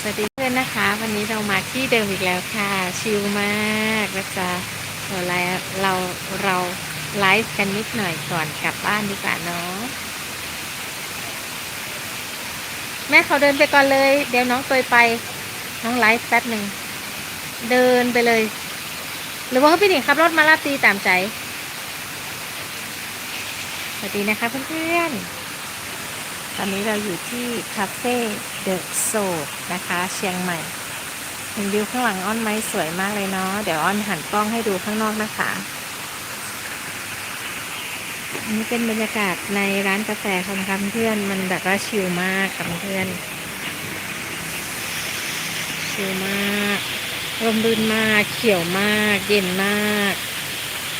สวัสดีเพื่อนนะคะ วันนี้เรามาที่เดิมอีกแล้วค่ะ ชิลมากนะจ๊ะเราไลเราเราไลฟ์กันนิดหน่อยก่อนกลับบ้านดีกว่าเนาะแม่เขาเดินไปก่อนเลย เดี๋ยวน้องตัวไป น้องไลฟ์แป๊บหนึ่งเดินไปเลย หรือว่าพี่หนิงขับรถมาลาตีตามใจสวัสดีนะคะเพื่อนๆ ตอนนี้เราอยู่ที่คาเฟ่เดอะโซนะคะ เชียงใหม่เห็นวิวข้างหลังอ้อนไม้สวยมากเลยเนาะเดี๋ยวอ้อนหันกล้องให้ดูข้างนอกนะคะอันนี้เป็นบรรยากาศในร้านกาแฟค่ะเพื่อน มันแบบว่าชิลมากค่ะเพื่อน ชิลมากร่มรื่นมากเขียวมาก เย็นมาก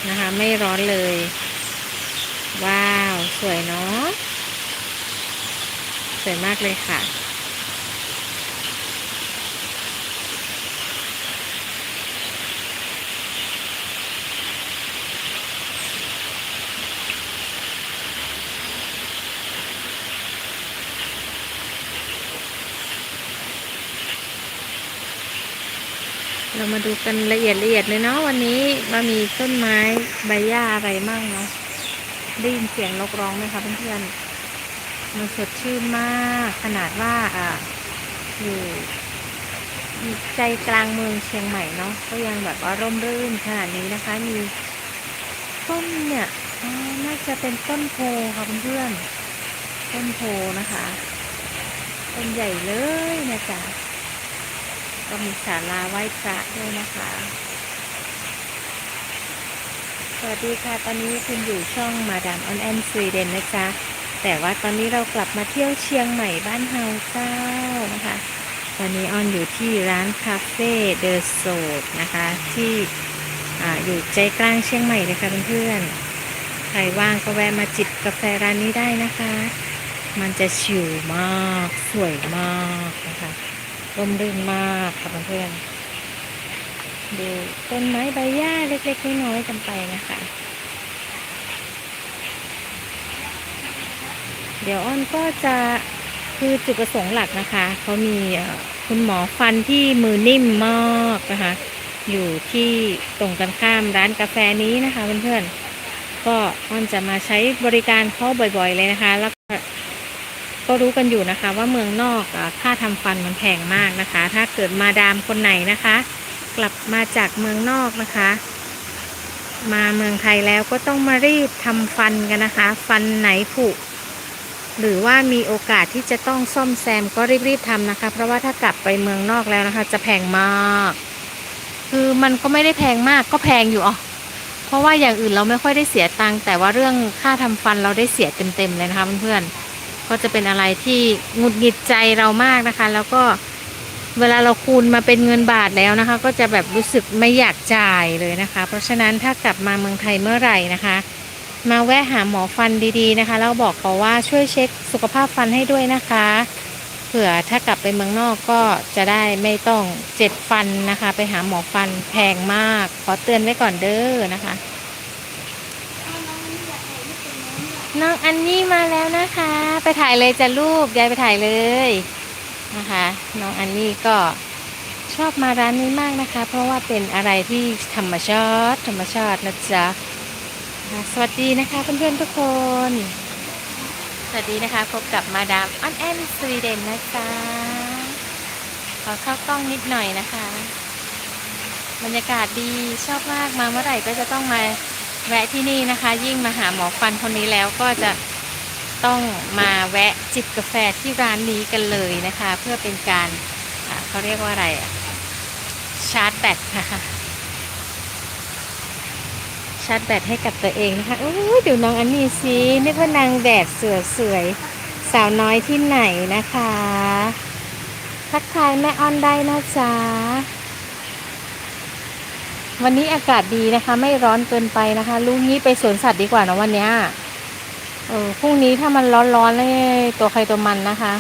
นะคะ ไม่ร้อนเลย ว้าว สวยเนาะ วยมากเลยค่ะเรามาดูกันละเอียดละเอียดเลยเนาะวันนี้ว่ามีต้นไม้ใบหญ้าอะไรมั่งเนาะได้ยินเสียงนกร้องไหมคะเพื่อนๆ มันสดชื่นมากขนาดว่าอ่าอยู่อใจกลางเมืองเชียงใหม่เนาะก็ยังแบบว่าร่มรื่นขนาดนี้นะคะ มีต้นเนี่ยน่าจะเป็นต้นโพค่ะเพื่อนๆต้นโพนะคะต้นใหญ่เลยนะจ๊ะก็มีศาลาไหว้พระด้วยนะคะ สวัสดีค่ะ ตอนนี้คุณอยู่ช่องมาดามออนแอนสวีเดนนะจ๊ะ แต่ว่าตอนนี้เรากลับมาเที่ยวเชียงใหม่บ้านเฮาเจ้านะคะตอนนี้ออนอยู่ที่ร้านคาเฟ่เดอะโซดนะคะที่ออยู่ใจกลางเชียงใหม่เลยค่ะเพื่อนๆใครว่างก็แวะมาจิบกาแฟร้านนี้ได้นะคะ มันจะชิลมากสวยมากนะคะร่มรื่นมากค่ะเพื่อนๆดูต้นไม้ใบหญ้าเล็กๆน้อยๆกันไปนะคะ เดี๋ยวอ้อนก็จะคือจุดประสงค์หลักนะคะเขามีคุณหมอฟันที่มือนิ่มมากนะคะ อยู่ที่ตรงกันข้ามร้านกาแฟนี้นะคะเพื่อนๆก็อ้อนจะมาใช้บริการเขาบ่อยๆเลยนะคะ แล้วก็ก็รู้กันอยู่นะคะ ว่าเมืองนอกค่าทำฟันมันแพงมากนะคะ ถ้าเกิดมาดามคนไหนนะคะ กลับมาจากเมืองนอกนะคะ มาเมืองไทยแล้วก็ต้องมารีบทำฟันกันนะคะ ฟันไหนผุ หรือว่ามีโอกาสที่จะต้องซ่อมแซมก็รีบๆทำนะคะ เพราะว่าถ้ากลับไปเมืองนอกแล้วนะคะ จะแพงมาก คือมันก็ไม่ได้แพงมากก็แพงอยู่อ๋อเพราะว่าอย่างอื่นเราไม่ค่อยได้เสียตังค์แต่ว่าเรื่องค่าทำฟันเราได้เสียเต็มๆเลยนะคะเพื่อนๆก็จะเป็นอะไรที่หงุดหงิดใจเรามากนะคะ แล้วก็เวลาเราคูณมาเป็นเงินบาทแล้วนะคะ ก็จะแบบรู้สึกไม่อยากจ่ายเลยนะคะ เพราะฉะนั้นถ้ากลับมาเมืองไทยเมื่อไหร่นะคะ มาแวะหาหมอฟันดีๆนะคะ แล้วบอกเขาว่าช่วยเช็คสุขภาพฟันให้ด้วยนะคะ เผื่อถ้ากลับไปเมืองนอกก็จะได้ไม่ต้องเจ็บฟันนะคะ ไปหาหมอฟันแพงมาก ขอเตือนไว้ก่อนเด้อนะคะน้องอันนี่มาแล้วนะคะ ไปถ่ายเลยจะลูกยายไปถ่ายเลยนะคะ น้องอันนี่ก็ชอบมาร้านนี้มากนะคะ เพราะว่าเป็นอะไรที่ธรรมชาติธรรมชาตินะจ๊ะ สวัสดีนะคะเพื่อนๆทุกคน สวัสดีนะคะพบกับมาดามออนแอนสวีเดนนะจ๊ะขอเข้ากล้องนิดหน่อยนะคะ บรรยากาศดีชอบมากมาเมื่อไหร่ก็จะต้องมาแวะที่นี่นะคะ ยิ่งมาหาหมอฟันคนนี้แล้วก็จะต้องมาแวะจิบกาแฟที่ร้านนี้กันเลยนะคะ เพื่อเป็นการเขาเรียกว่าอะไรชาร์จแบตนะคะ ชาร์จแบตให้กับตัวเองนะคะโอ้ยดูน้องอันนี้สินึกว่านางแบบเสือสวยสาวน้อยที่ไหนนะคะทักทายแม่ออนได้นะจ๊ะวันนี้อากาศดีนะคะ ไม่ร้อนเกินไปนะคะลูกนี้ไปสวนสัตว์ดีกว่านะวันเนี้ยเออพรุ่งนี้ถ้ามันร้อนๆเลยตัวใครตัวมันนะคะ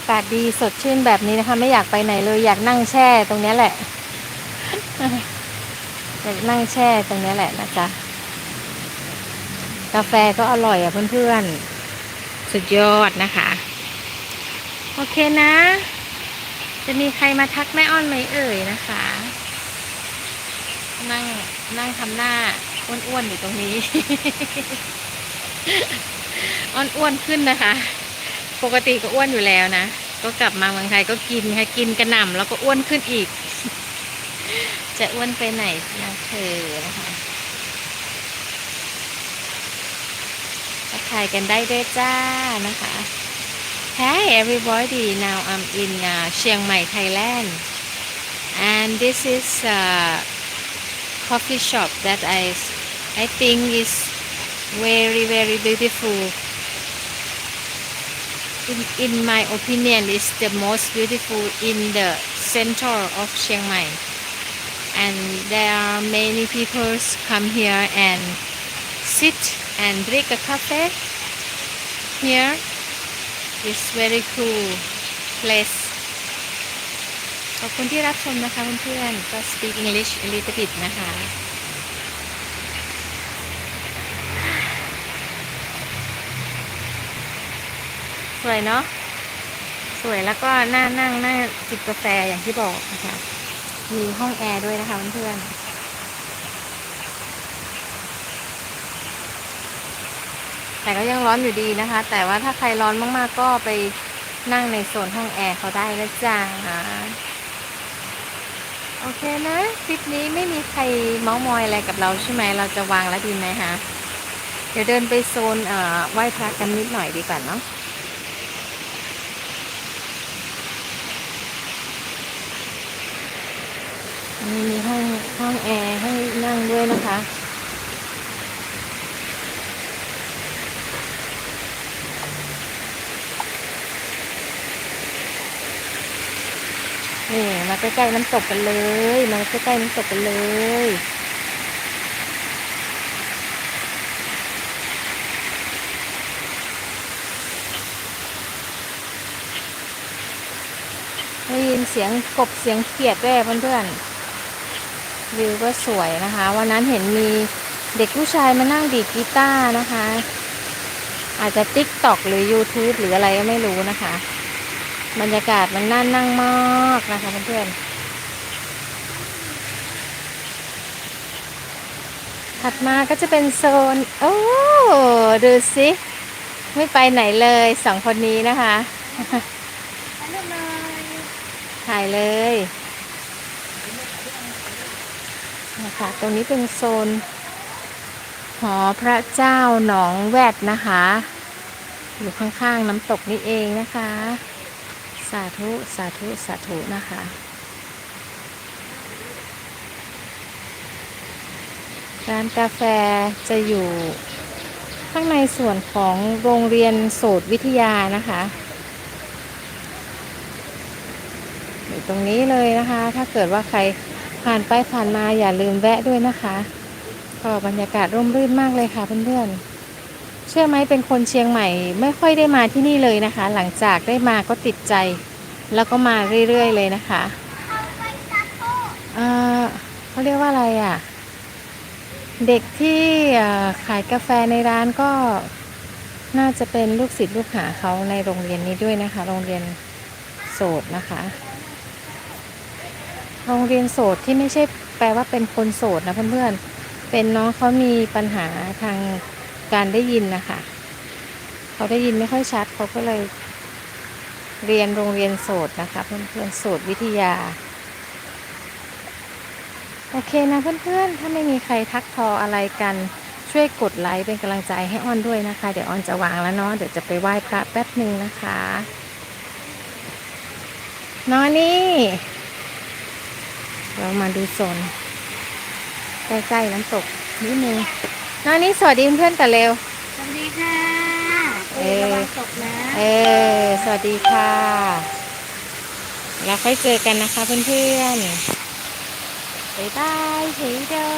อากาศดีสดชื่นแบบนี้นะคะ ไม่อยากไปไหนเลย อยากนั่งแช่ตรงนี้แหละ อยากนั่งแช่ตรงนี้แหละนะจ๊ะกาแฟก็อร่อยอะเพื่อนๆ สุดยอดนะคะ โอเคนะ จะมีใครมาทักแม่อ้อนไหมเอ่ยนะคะ นั่งนั่งทำหน้าอ้วนๆอยู่ตรงนี้ อ้อนอ้วนขึ้นนะคะ ปกติก็อ้วนอยู่แล้วนะ ก็กลับมาเมืองไทยก็กินค่ะกินกระหน่ำแล้วก็อ้วนขึ้นอีก จะอ้วนไปไหนนะเธอนะคะทักทายกันได้ด้วยจ้านะคะ Hi everybody now I'm in uh, Chiang Mai Thailand and this is a coffee shop that I I think is very very beautiful in, in my opinion is the most beautiful in the center of Chiang Mai and there are many people come here and sit and drink a cafe here it's very cool place ขอบคุณที่รับชมนะคะเพื่อนๆก็ speak English a little bit นะคะ สวยเนาะสวยแล้วก็น่านั่งน่าจิบกาแฟอย่างที่บอกนะคะมีห้องแอร์ด้วยนะคะเพื่อนๆแต่ก็ยังร้อนอยู่ดีนะคะ แต่ว่าถ้าใครร้อนมากๆ ก็ไปนั่งในโซนห้องแอร์เขาได้แล้วจ้าโอเคนะคลิปนี้ไม่มีใครเมาส์มอยอะไรกับเราใช่ไหมเราจะวางแล้วดีไหมคะเดี๋ยวเดินไปโซนเอ่อไหว้พระกันนิดหน่อยดีกว่าเนาะ มีมีห้องห้องแอร์ให้นั่งด้วยนะคะนี่มาใกล้ๆน้ำตกกันเลย มาใกล้ๆน้ำตกกันเลยได้ยินเสียงกบเสียงเขียดด้วยเพื่อนๆ วิวก็สวยนะคะ วันนั้นเห็นมีเด็กผู้ชายมานั่งดีดกีตาร์นะคะ อาจจะติ๊กตอกหรือ YouTube หรืออะไรก็ไม่รู้นะคะ บรรยากาศมันน่านั่งมากนะคะเพื่อนๆถัดมาก็จะเป็นโซน โอ้ดูสิไม่ไปไหนเลยสองคนนี้นะคะถ่ายเลย นะคะตรงนี้เป็นโซนหอพระเจ้าหนองแวดนะคะ อยู่ข้างๆน้ำตกนี่เองนะคะ สาธุสาธุสาธุนะคะร้านกาแฟจะอยู่ข้างในส่วนของโรงเรียนโสตวิทยานะคะอยู่ตรงนี้เลยนะคะ ถ้าเกิดว่าใคร ผ่านไปผ่านมาอย่าลืมแวะด้วยนะคะก็บรรยากาศร่มรื่นมากเลยค่ะเพื่อนๆเชื่อไหมเป็นคนเชียงใหม่ ไม่ค่อยได้มาที่นี่เลยนะคะ หลังจากได้มาก็ติดใจ แล้วก็มาเรื่อยๆเลยนะคะเออเขาเรียกว่าอะไรอะ เด็กที่ขายกาแฟในร้านก็น่าจะเป็นลูกศิษย์ลูกหาเขาในโรงเรียนนี้ด้วยนะคะ โรงเรียนโสดนะคะ โรงเรียนโสดที่ไม่ใช่แปลว่าเป็นคนโสดนะเพื่อนๆ เป็นน้องเขามีปัญหาทางการได้ยินนะคะ เขาได้ยินไม่ค่อยชัดเขาก็เลยเรียนโรงเรียนโสดนะคะเพื่อนๆโสดวิทยา โอเคนะเพื่อนๆ ถ้าไม่มีใครทักทออะไรกันช่วยกดไลค์เป็นกำลังใจให้อ้อนด้วยนะคะ เดี๋ยวอ้อนจะวางแล้วเนาะเดี๋ยวจะไปไหว้พระแป๊บหนึ่งนะคะนอนนี่ เรามาดูโซนใกล้ๆน้ำตกนิดนึงน้องนี่สวัสดีเพื่อนๆกันเร็ว สวัสดีค่ะเอ่อระวังตกนะเออสวัสดีค่ะแล้วค่อยเจอกันนะคะเพื่อนๆบ๊ายบายเฮ้ยเด้อ